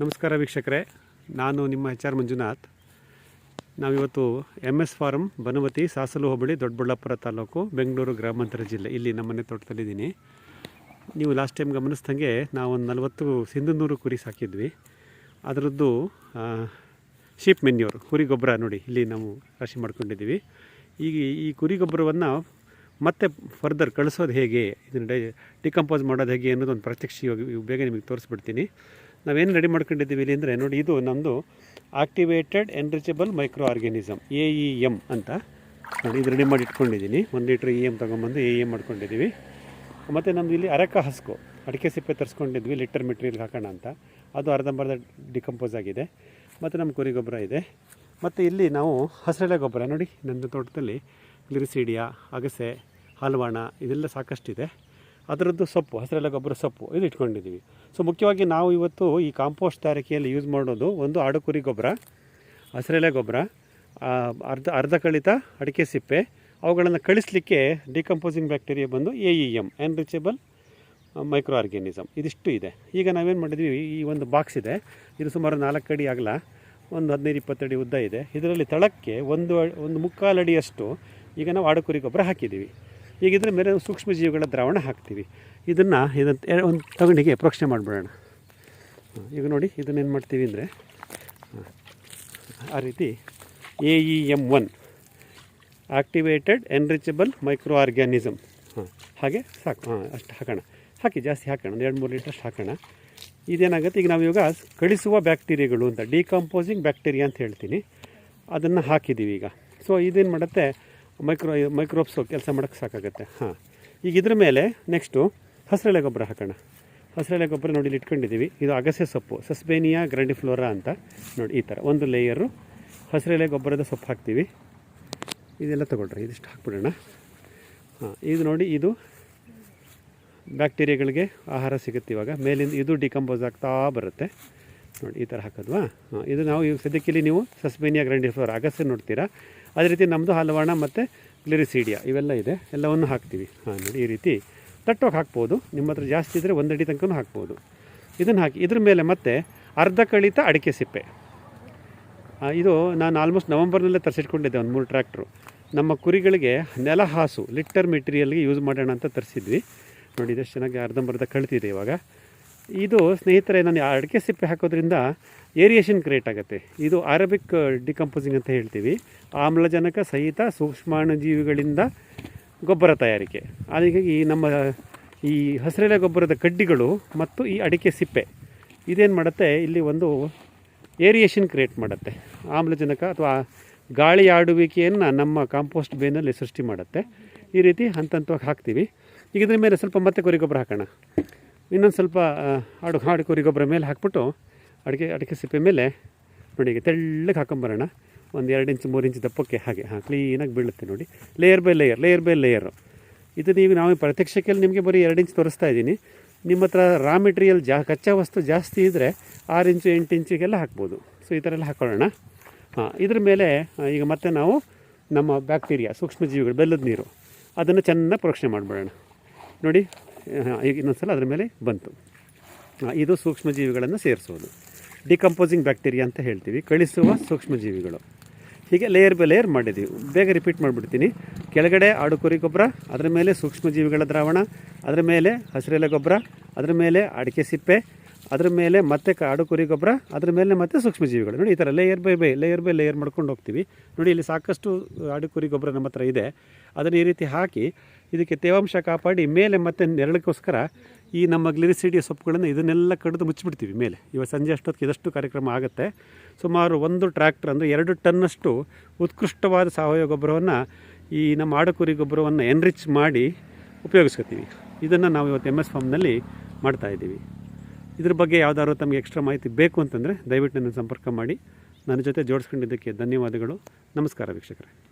ನಮಸ್ಕಾರ ವೀಕ್ಷಕರೇ. ನಾನು ನಿಮ್ಮ ಎಚ್ ಆರ್ ಮಂಜುನಾಥ್. ನಾವಿವತ್ತು M S farm Banavathi Sasalu ಹೋಬಳಿ ದೊಡ್ಡಬಳ್ಳಾಪುರ ತಾಲೂಕು ಬೆಂಗಳೂರು ಗ್ರಾಮಾಂತರ ಜಿಲ್ಲೆ. ಇಲ್ಲಿ ನಮ್ಮನೆ ತೋಟದಲ್ಲಿದ್ದೀನಿ. ನೀವು ಲಾಸ್ಟ್ ಟೈಮ್ ಗಮನಿಸ್ದಂಗೆ ನಾವು ಒಂದು ನಲವತ್ತು ಸಿಂಧನೂರು ಕುರಿ ಸಾಕಿದ್ವಿ. ಅದರದ್ದು ಶೀಪ್ ಮೆನ್ಯೂರ್ ಕುರಿ ಗೊಬ್ಬರ ನೋಡಿ ಇಲ್ಲಿ ನಾವು ರಾಶಿ ಮಾಡ್ಕೊಂಡಿದ್ದೀವಿ. ಈಗ ಈ ಕುರಿ ಗೊಬ್ಬರವನ್ನು ಮತ್ತೆ ಫರ್ದರ್ ಕಳಿಸೋದು ಹೇಗೆ, ಇದನ್ನು ಡಿಕಂಪೋಸ್ ಮಾಡೋದು ಹೇಗೆ ಅನ್ನೋದು ಒಂದು ಪ್ರತ್ಯಕ್ಷ ಇವಾಗ ಇವಾಗ ಬೇಗ ನಿಮಗೆ ತೋರಿಸ್ಬಿಡ್ತೀನಿ. ನಾವೇನು ರೆಡಿ ಮಾಡ್ಕೊಂಡಿದ್ದೀವಿ ಇಲ್ಲಿ ಅಂದರೆ ನೋಡಿ, ಇದು ನಮ್ಮದು activated enrichable micro organism A E M ಅಂತ. ನೋಡಿ, ಇದು ರೆಡಿ ಮಾಡಿ ಇಟ್ಕೊಂಡಿದ್ದೀನಿ. ಒಂದು ಲೀಟ್ರ್ ಇ ಎಂ ತೊಗೊಂಬಂದು ಎ ಎಂ ಮಾಡ್ಕೊಂಡಿದ್ದೀವಿ. ಮತ್ತು ನಮ್ಮದು ಇಲ್ಲಿ ಅರಕ ಹಸ್ಕು, ಅಡಿಕೆ ಸಿಪ್ಪೆ ತರಿಸ್ಕೊಂಡಿದ್ವಿ, ಲಿಟರ್ ಮೆಟೀರಿಯಲ್ ಹಾಕೋಣ ಅಂತ. ಅದು ಅರ್ಧಂಬರ್ಧ ಡಿಕಂಪೋಸ್ ಆಗಿದೆ. ಮತ್ತು ನಮ್ಮ ಕುರಿ ಗೊಬ್ಬರ ಇದೆ. ಮತ್ತು ಇಲ್ಲಿ ನಾವು ಹಸಿರೆಲೆ ಗೊಬ್ಬರ, ನೋಡಿ ನನ್ನ ತೋಟದಲ್ಲಿ ಗ್ಲಿರಿಸಿಡಿಯಾ ಅಗಸೆ, ಹಲ್ವಾಣ, ಇದೆಲ್ಲ ಸಾಕಷ್ಟಿದೆ. ಅದರದ್ದು ಸೊಪ್ಪು, ಹಸಿರೆಲೆ ಗೊಬ್ಬರ ಸೊಪ್ಪು ಇದು ಇಟ್ಕೊಂಡಿದ್ದೀವಿ. ಸೊ ಮುಖ್ಯವಾಗಿ ನಾವು ಇವತ್ತು ಈ ಕಾಂಪೋಸ್ಟ್ ತಯಾರಿಕೆಯಲ್ಲಿ ಯೂಸ್ ಮಾಡೋದು ಒಂದು ಆಡುಕುರಿ ಗೊಬ್ಬರ, ಹಸಿರೆಲೆ ಗೊಬ್ಬರ ಅರ್ಧ ಅರ್ಧ ಕಳಿತ ಅಡಿಕೆ ಸಿಪ್ಪೆ, ಅವುಗಳನ್ನು ಕಳಿಸಲಿಕ್ಕೆ ಡಿಕಂಪೋಸಿಂಗ್ ಬ್ಯಾಕ್ಟೀರಿಯಾ ಬಂದು A E M enrichable micro organism ಇದಿಷ್ಟು ಇದೆ. ಈಗ ನಾವೇನು ಮಾಡಿದ್ವಿ, ಈ ಒಂದು ಬಾಕ್ಸ್ ಇದೆ. ಇದು ಸುಮಾರು ನಾಲ್ಕು ಅಡಿ ಆಗಲ ಒಂದು ಹದಿನೈದು ಇಪ್ಪತ್ತಡಿ ಉದ್ದ ಇದೆ. ಇದರಲ್ಲಿ ತಳಕ್ಕೆ ಒಂದು ಒಂದು ಮುಕ್ಕಾಲು ಅಡಿಯಷ್ಟು ಈಗ ನಾವು ಆಡುಕುರಿ ಗೊಬ್ಬರ ಹಾಕಿದ್ದೀವಿ. ಈಗ ಇದ್ರ ಮೇಲೆ ಸೂಕ್ಷ್ಮ ಜೀವಿಗಳ ದ್ರಾವಣ ಹಾಕ್ತೀವಿ. ಇದನ್ನು ಇದನ್ನು ಒಂದು ತಗೊಂಡಿಗೆ ಪ್ರೋಕ್ಷಣೆ ಮಾಡಿಬಿಡೋಣ. ಈಗ ನೋಡಿ ಇದನ್ನೇನು ಮಾಡ್ತೀವಿ ಅಂದರೆ ಆ ರೀತಿ A E M one activated enrichable micro organism ಹಾಂ. ಹಾಗೆ ಸಾಕು. ಹಾಂ. ಅಷ್ಟು ಹಾಕೋಣ. ಹಾಕಿ ಜಾಸ್ತಿ ಹಾಕೋಣ. ಒಂದು ಎರಡು ಮೂರು ಲೀಟರ್ ಅಷ್ಟು ಹಾಕೋಣ. ಇದೇನಾಗುತ್ತೆ? ಈಗ ನಾವು ಇವಾಗ ಕಳಿಸುವ ಬ್ಯಾಕ್ಟೀರಿಯಾಗಳು ಅಂತ ಡಿಕಂಪೋಸಿಂಗ್ ಬ್ಯಾಕ್ಟೀರಿಯಾ ಅಂತ ಹೇಳ್ತೀನಿ. ಅದನ್ನು ಹಾಕಿದ್ದೀವಿ ಈಗ ಸೊ ಇದೇನು ಮಾಡುತ್ತೆ? ಮೈಕ್ರೋ ಮೈಕ್ರೋಬ್ಸು ಕೆಲಸ ಮಾಡೋಕ್ಕೆ ಸಾಕಾಗುತ್ತೆ. ಹಾಂ. ಈಗ ಇದ್ರ ಮೇಲೆ ನೆಕ್ಸ್ಟು ಹಸಿರೆಲೆ ಗೊಬ್ಬರ ಹಾಕೋಣ. ಹಸಿರೆಲೆ ಗೊಬ್ಬರ ನೋಡಿ ಇಲ್ಲಿ ಇಟ್ಕೊಂಡಿದ್ದೀವಿ. ಇದು ಅಗಸೆ ಸೊಪ್ಪು, ಸಸ್ಬೇನಿಯಾ ಗ್ರ್ಯಾಂಡಿಫ್ಲೋರಾ ಅಂತ ನೋಡಿ ಈ ಥರ. ಒಂದು ಲೇಯರು ಹಸಿರೆಲೆ ಗೊಬ್ಬರದ ಸೊಪ್ಪು ಹಾಕ್ತೀವಿ. ಇದೆಲ್ಲ ತೊಗೊಳ್ರಿ, ಇದಿಷ್ಟು ಹಾಕ್ಬಿಡೋಣ. ಹಾಂ, ಇದು ನೋಡಿ ಇದು ಬ್ಯಾಕ್ಟೀರಿಯಾಗಳಿಗೆ ಆಹಾರ ಸಿಗುತ್ತೆ ಇವಾಗ. ಮೇಲಿಂದ ಇದು ಡಿಕಂಪೋಸ್ ಆಗ್ತಾ ಬರುತ್ತೆ. ನೋಡಿ ಈ ಥರ ಹಾಕೋದ್ವಾ? ಹಾಂ, ಇದು ನಾವು ಈಗ ಸದ್ಯಕ್ಕೆ ಇಲ್ಲಿ ನೀವು ಸಸ್ಬೇನಿಯಾ ಗ್ರ್ಯಾಂಡಿಫ್ಲೋರ್ ಅಗಸೆ ನೋಡ್ತೀರಾ? ಅದೇ ರೀತಿ ನಮ್ಮದು ಹಲವಾಣ ಮತ್ತು ಗ್ಲಿರಿಸೀಡಿಯಾ ಇವೆಲ್ಲ ಇದೆ. ಎಲ್ಲವನ್ನು ಹಾಕ್ತೀವಿ. ಹಾಂ, ನೋಡಿ, ಈ ರೀತಿ ತಟ್ಟೋಗಿ ಹಾಕ್ಬೋದು. ನಿಮ್ಮ ಹತ್ರ ಜಾಸ್ತಿ ಇದ್ದರೆ ಒಂದಡಿ ತನಕ ಹಾಕ್ಬೋದು. ಇದನ್ನು ಹಾಕಿ, ಇದ್ರ ಮೇಲೆ ಮತ್ತೆ ಅರ್ಧ ಕಳಿತ ಅಡಿಕೆ ಸಿಪ್ಪೆ. ಇದು ನಾನು ಆಲ್ಮೋಸ್ಟ್ ನವಂಬರ್ನಲ್ಲೇ ತರಿಸಿಟ್ಕೊಂಡಿದ್ದೆ ಒಂದು ಮೂರು ಟ್ರ್ಯಾಕ್ಟ್ರು ನಮ್ಮ ಕುರಿಗಳಿಗೆ ನೆಲ ಹಾಸು ಲಿಟ್ಟರ್ ಮೆಟೀರಿಯಲ್ಗೆ ಯೂಸ್ ಮಾಡೋಣ ಅಂತ ತರಿಸಿದ್ವಿ. ನೋಡಿ, ಇದಷ್ಟು ಚೆನ್ನಾಗಿ ಅರ್ಧಂಬರ್ಧ ಕಳ್ತಿದೆ ಇವಾಗ. ಇದು ಸ್ನೇಹಿತರೆ, ನಾನು ಅಡಿಕೆ ಸಿಪ್ಪೆ ಹಾಕೋದ್ರಿಂದ ಏರಿಯೇಷನ್ ಕ್ರಿಯೇಟ್ ಆಗುತ್ತೆ. ಇದು ಅರಬಿಕ್ ಡಿಕಂಪೋಸಿಂಗ್ ಅಂತ ಹೇಳ್ತೀವಿ. ಆಮ್ಲಜನಕ ಸಹಿತ ಸೂಕ್ಷ್ಮಾಣುಜೀವಿಗಳಿಂದ ಗೊಬ್ಬರ ತಯಾರಿಕೆ. ಹಾಗಾಗಿ ನಮ್ಮ, ಈ ಹಸಿರೆಲೆ ಗೊಬ್ಬರದ ಕಡ್ಡಿಗಳು ಮತ್ತು ಈ ಅಡಿಕೆ ಸಿಪ್ಪೆ, ಇದೇನು ಮಾಡುತ್ತೆ? ಇಲ್ಲಿ ಒಂದು ಏರಿಯೇಷನ್ ಕ್ರಿಯೇಟ್ ಮಾಡುತ್ತೆ. ಆಮ್ಲಜನಕ ಅಥವಾ ಗಾಳಿ ಆಡುವಿಕೆಯನ್ನು ನಮ್ಮ ಕಾಂಪೋಸ್ಟ್ ಬೇನಲ್ಲಿ ಸೃಷ್ಟಿ ಮಾಡುತ್ತೆ. ಈ ರೀತಿ ಹಂತ ಹಂತವಾಗಿ ಹಾಕ್ತೀವಿ. ಈಗ ಇದ್ರ ಮೇಲೆ ಸ್ವಲ್ಪ ಮತ್ತೆ ಕೊರಿ ಗೊಬ್ಬರ ಹಾಕೋಣ. ಇನ್ನೊಂದು ಸ್ವಲ್ಪ ಆಡು ಹಾಡು ಕುರಿ ಗೊಬ್ಬರ ಮೇಲೆ ಹಾಕ್ಬಿಟ್ಟು ಅಡಿಕೆ ಅಡಿಕೆ ಸಿಪ್ಪೆ ಮೇಲೆ ನೋಡಿ ಈಗ ತೆಳ್ಳಗೆ ಹಾಕೊಂಬರೋಣ. ಒಂದು ಎರಡು ಇಂಚು, ಮೂರು ಇಂಚು ದಪ್ಪಕ್ಕೆ ಹಾಗೆ, ಹಾಂ ಕ್ಲೀನಾಗಿ ಬೀಳುತ್ತೆ ನೋಡಿ. Layer by layer layer by layer ಇದು ನೀವು, ನಾವು ಪ್ರತ್ಯಕ್ಷಕ್ಕೆ ನಿಮಗೆ ಬರೀ ಎರಡು ಇಂಚ್ ತೋರಿಸ್ತಾ ಇದ್ದೀನಿ. ನಿಮ್ಮ ಹತ್ರ ರಾ ಮೆಟೀರಿಯಲ್ ಜಾ, ಕಚ್ಚಾ ವಸ್ತು ಜಾಸ್ತಿ ಇದ್ದರೆ ಆರು ಇಂಚು, ಎಂಟು ಇಂಚಿಗೆಲ್ಲ ಹಾಕ್ಬೋದು. ಸೊ ಈ ಥರ ಎಲ್ಲ ಹಾಕೊಳ್ಳೋಣ. ಹಾಂ, ಇದ್ರ ಮೇಲೆ ಈಗ ಮತ್ತೆ ನಾವು ನಮ್ಮ ಬ್ಯಾಕ್ಟೀರಿಯಾ, ಸೂಕ್ಷ್ಮಜೀವಿಗಳು, ಬೆಲ್ಲದ ನೀರು, ಅದನ್ನು ಚೆನ್ನಾಗಿ ಪರೀಕ್ಷೆ ಮಾಡಿಬಿಡೋಣ. ನೋಡಿ ಇನ್ನೊಂದು ಸಲ ಅದರ ಮೇಲೆ ಬಂತು. ಇದು ಸೂಕ್ಷ್ಮಜೀವಿಗಳನ್ನು ಸೇರಿಸೋದು. ಡಿಕಂಪೋಸಿಂಗ್ ಬ್ಯಾಕ್ಟೀರಿಯಾ ಅಂತ ಹೇಳ್ತೀವಿ. ಕಳಿಸುವ ಸೂಕ್ಷ್ಮಜೀವಿಗಳು. ಹೀಗೆ ಲೇಯರ್ ಬೈ ಲೇಯರ್ ಮಾಡಿದ್ದೀವಿ ಬೇಗ ರಿಪೀಟ್ ಮಾಡಿಬಿಡ್ತೀನಿ. ಕೆಳಗಡೆ ಆಡುಕುರಿ ಗೊಬ್ಬರ, ಅದರ ಮೇಲೆ ಸೂಕ್ಷ್ಮಜೀವಿಗಳ ದ್ರಾವಣ, ಅದರ ಮೇಲೆ ಹಸಿರೆಲೆ ಗೊಬ್ಬರ, ಅದರ ಮೇಲೆ ಅಡಿಕೆ ಸಿಪ್ಪೆ ಅದರ ಮೇಲೆ ಮತ್ತೆ ಕಾಡು ಕುರಿ ಗೊಬ್ಬರ, ಅದ್ರ ಮೇಲೆ ಮತ್ತೆ ಸೂಕ್ಷ್ಮಜೀವಿಗಳು. ನೋಡಿ ಈ ಥರ layer by by layer by layer ಮಾಡ್ಕೊಂಡು ಹೋಗ್ತೀವಿ. ನೋಡಿ ಇಲ್ಲಿ ಸಾಕಷ್ಟು ಆಡು ಕುರಿ ಗೊಬ್ಬರ ನಮ್ಮ ಹತ್ರ ಇದೆ. ಅದನ್ನು ಈ ರೀತಿ ಹಾಕಿ ಇದಕ್ಕೆ ತೇವಾಂಶ ಕಾಪಾಡಿ ಮೇಲೆ ಮತ್ತೆ ನೆರಳಕ್ಕೋಸ್ಕರ ಈ ನಮ್ಮ ಗ್ಲಿರಿಸಿಡಿಯ ಸೊಪ್ಪುಗಳನ್ನು ಇದನ್ನೆಲ್ಲ ಕಡಿದು ಮುಚ್ಚಿಬಿಡ್ತೀವಿ ಮೇಲೆ. ಇವಾಗ ಸಂಜೆ ಅಷ್ಟೊತ್ತಿಗೆ ಇದಷ್ಟು ಕಾರ್ಯಕ್ರಮ ಆಗುತ್ತೆ. ಸುಮಾರು ಒಂದು ಟ್ರ್ಯಾಕ್ಟರ್ ಅಂದರೆ ಎರಡು ಟನ್ನಷ್ಟು ಉತ್ಕೃಷ್ಟವಾದ ಸಾವಯವ ಗೊಬ್ಬರವನ್ನು ಈ ನಮ್ಮ ಆಡುಕುರಿ ಗೊಬ್ಬರವನ್ನು ಎನ್ರಿಚ್ ಮಾಡಿ ಉಪಯೋಗಿಸ್ಕೊತೀವಿ. ಇದನ್ನು ನಾವು ಇವತ್ತು ಎಂ ಎಸ್ ಫಾರ್ಮ್ನಲ್ಲಿ ಮಾಡ್ತಾಯಿದ್ದೀವಿ ಇದ್ರ ಬಗ್ಗೆ ಯಾವ್ದಾದ್ರು ತಮಗೆ ಎಕ್ಸ್ಟ್ರಾ ಮಾಹಿತಿ ಬೇಕು ಅಂತಂದರೆ ದಯವಿಟ್ಟು ನನ್ನ ಸಂಪರ್ಕ ಮಾಡಿ. ನನ್ನ ಜೊತೆ ಜೋಡಿಸ್ಕೊಂಡಿದ್ದಕ್ಕೆ ಧನ್ಯವಾದಗಳು. ನಮಸ್ಕಾರ ವೀಕ್ಷಕರೇ.